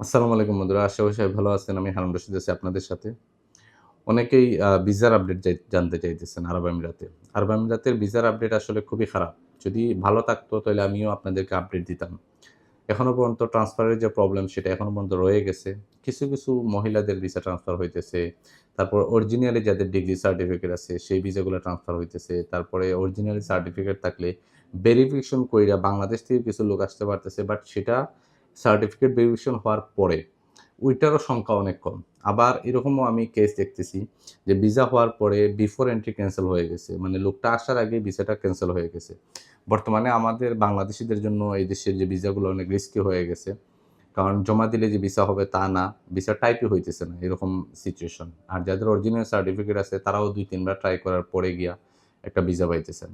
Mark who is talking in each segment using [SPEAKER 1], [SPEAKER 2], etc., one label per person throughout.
[SPEAKER 1] আসসালামু আলাইকুম বন্ধুরা, আশা সবাই ভালো আছেন। আমি হারুন রশিদ আছি আপনাদের সাথে। অনেকেই ভিসার আপডেট জানতে চাইতেছেন আরব আমিরাতে। আরব আমিরাতের ভিসার আপডেট আসলে খুবই খারাপ। যদি ভালো থাকতো, তাহলে আমিও আপনাদেরকে আপডেট দিতাম। এখনও পর্যন্ত ট্রান্সফারের যে প্রবলেম সেটা এখনও পর্যন্ত রয়ে গেছে। কিছু কিছু মহিলাদের ভিসা ট্রান্সফার হইতেছে। তারপর অরিজিনালি যাদের ডিগ্রি সার্টিফিকেট আছে, সেই ভিসাগুলো ট্রান্সফার হইতেছে। তারপরে অরিজিনালি সার্টিফিকেট থাকলে ভেরিফিকেশন কইরা বাংলাদেশ থেকে কিছু লোক আসতে পারতেছে। বাট সেটা সার্টিফিকেট ভেরিফিকেশন হওয়ার পরে ওইটারও সংখ্যা অনেক কম। আবার এরকমও আমি কেস দেখতেছি যে ভিসা হওয়ার পরে বিফোর এন্ট্রি ক্যান্সেল হয়ে গেছে মানে লোকটা আসার আগে ভিসাটা ক্যান্সেল হয়ে গেছে। বর্তমানে আমাদের বাংলাদেশিদের জন্য এই দেশের যে ভিসাগুলো অনেক রিস্কি হয়ে গেছে, কারণ জমা দিলে যে ভিসা হবে তা না ভিসা টাইপই হইতেছে না এরকম সিচুয়েশন আর যাদের অরিজিনাল সার্টিফিকেট আছে তারাও দুই তিনবার ট্রাই করার পরে গিয়া একটা ভিসা পাইতেছেন।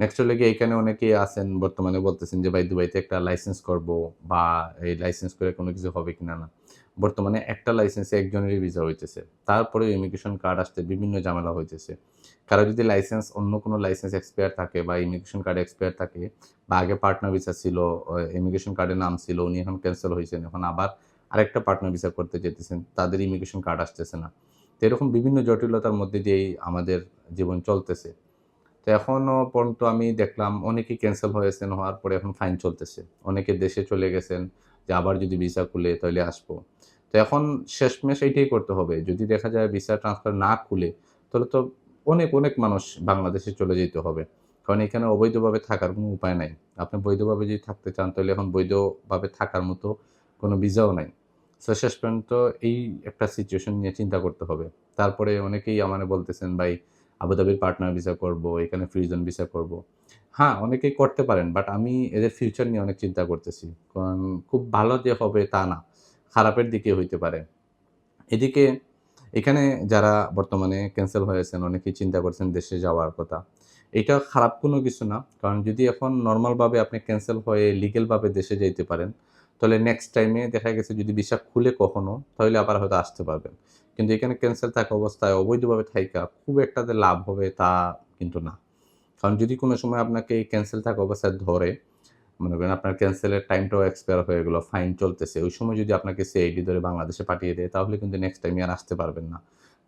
[SPEAKER 1] নেক্সট হলে গিয়ে এখানে অনেকেই আছেন, বর্তমানে বলতেছেন যে, ভাই, দুবাইতে একটা লাইসেন্স করব বা এই লাইসেন্স করে কোনো কিছু হবে কিনা না। বর্তমানে একটা লাইসেন্সে একজনেরই ভিসা হইতেছে। তারপরে ইমিগ্রেশন কার্ড আসতে বিভিন্ন ঝামেলা হইতেছে। কারও যদি লাইসেন্স অন্য কোনো লাইসেন্স এক্সপায়ার থাকে বা ইমিগ্রেশন কার্ড এক্সপায়ার থাকে, বা আগে পার্টনার ভিসা ছিল ইমিগ্রেশন কার্ডের নাম ছিল, উনি এখন ক্যান্সেল হয়েছেন এখন আবার আরেকটা পার্টনার ভিসা করতে যেতেছেন, তাদের ইমিগ্রেশন কার্ড আসতেছে না। তো এরকম বিভিন্ন জটিলতার মধ্যে দিয়েই আমাদের জীবন চলতেছে। তো এখনও পর্যন্ত আমি দেখলাম অনেকেই ক্যান্সেল হয়েছেন হওয়ার পরে এখন ফাইন চলতেছে। অনেকে দেশে চলে গেছেন যে আবার যদি ভিসা খুলে তাহলে আসব। তো এখন শেষমেশ এইটাই করতে হবে। যদি দেখা যায় ভিসা ট্রান্সফার না খুলে, তাহলে তো অনেক অনেক মানুষ বাংলাদেশে চলে যেতে হবে। কারণ এখানে অবৈধভাবে থাকার কোনো উপায় নাই। আপনি বৈধভাবে যদি থাকতে চান, তাহলে এখন বৈধভাবে থাকার মতো কোনো ভিসাও নাই। সো শেষ পর্যন্ত এই একটা সিচুয়েশন নিয়ে চিন্তা করতে হবে। তারপরে অনেকেই আমার বলতেছেন, ভাই আবুধাবির পার্টনার ভিসা করব, এখানে ফ্রিজন ভিসা করব। হ্যাঁ অনেকেই করতে পারেন বাট আমি এদের ফিউচার নিয়ে অনেক চিন্তা করতেছি। কারণ খুব ভালো যে হবে তা না, খারাপের দিকে হইতে পারে। এদিকে এখানে যারা বর্তমানে ক্যান্সেল হয়েছেন, অনেকেই চিন্তা করছেন দেশে যাওয়ার কথা। এটা খারাপ কোনো কিছু না, কারণ যদি এখন নর্মালভাবে আপনি ক্যান্সেল হয়ে লিগেলভাবে দেশে যাইতে পারেন, তাহলে নেক্সট টাইমে দেখা গেছে যদি ভিসা খুলে কখনো, তাহলে আবার হয়তো আসতে পারবেন। কিন্তু এখানে ক্যান্সেল থাকা অবস্থায় অবৈধভাবে থাইকা খুব একটা যে লাভ হবে তা কিন্তু না। কারণ যদি কোনো সময় আপনাকে ক্যান্সেল থাকা অবস্থায় ধরে, মনে করেন আপনার ক্যান্সেলের টাইমটাও এক্সপায়ার হয়ে গেলো ফাইন চলতেছে, ওই সময় যদি আপনাকে সিআইডি ধরে বাংলাদেশে পাঠিয়ে দেয়, তাহলে কিন্তু নেক্সট টাইমে আর আসতে পারবেন না।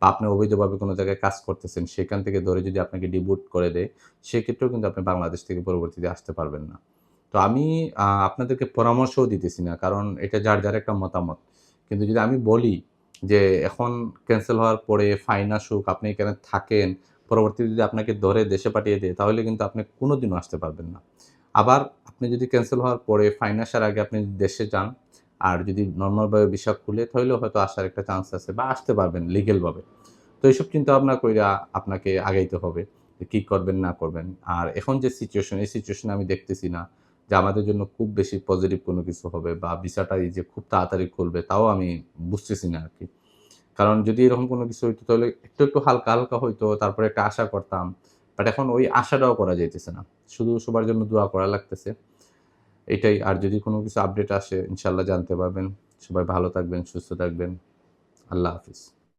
[SPEAKER 1] বা আপনি অবৈধভাবে কোনো জায়গায় কাজ করতেছেন, সেখান থেকে ধরে যদি আপনাকে ডিবুট করে দেয়, সেক্ষেত্রেও কিন্তু আপনি বাংলাদেশ থেকে পরবর্তীতে আসতে পারবেন না। তো আমি আপনাদেরকে পরামর্শও দিতেছি না, কারণ এটা যার যার একটা মতামত। কিন্তু যদি আমি বলি যে এখন ক্যান্সেল হওয়ার পরে ফাইন আসুক, আপনি এখানে থাকেন, পরবর্তীতে যদি আপনাকে ধরে দেশে পাঠিয়ে দেয়, তাহলে কিন্তু আপনি কোনো দিনও আসতে পারবেন না। আবার আপনি যদি ক্যান্সেল হওয়ার পরে ফাইন আসার আগে আপনি দেশে যান, আর যদি নর্মালভাবে ভিসা খুলে, তাহলেও হয়তো আসার একটা চান্স আছে বা আসতে পারবেন লিগেলভাবে তো এইসব চিন্তা ভাবনা কইরা আপনাকে আগাইতে হবে কী করবেন, না করবেন। আর এখন যে সিচুয়েশন এই সিচুয়েশনে আমি দেখতেছি না। যে আমাদের জন্য খুব বেশি পজিটিভ কোনো কিছু হবে বা ভিসাটা এই যে খুব তাড়াতাড়ি খুলবে, তাও আমি বুঝতেছি না আর কি কারণ যদি এরকম কোনো কিছু হইতো তাহলে একটু একটু হালকা হালকা হইতো, তারপরে একটা আশা করতাম বাট এখন ওই আশাটাও করা যাইতেছে না। শুধু সবার জন্য দোয়া করা লাগতেছে। এটাই, আর যদি কোনো কিছু আপডেট আসে ইনশাল্লাহ জানতে পারবেন। সবাই ভালো থাকবেন, সুস্থ থাকবেন। আল্লাহ হাফিজ।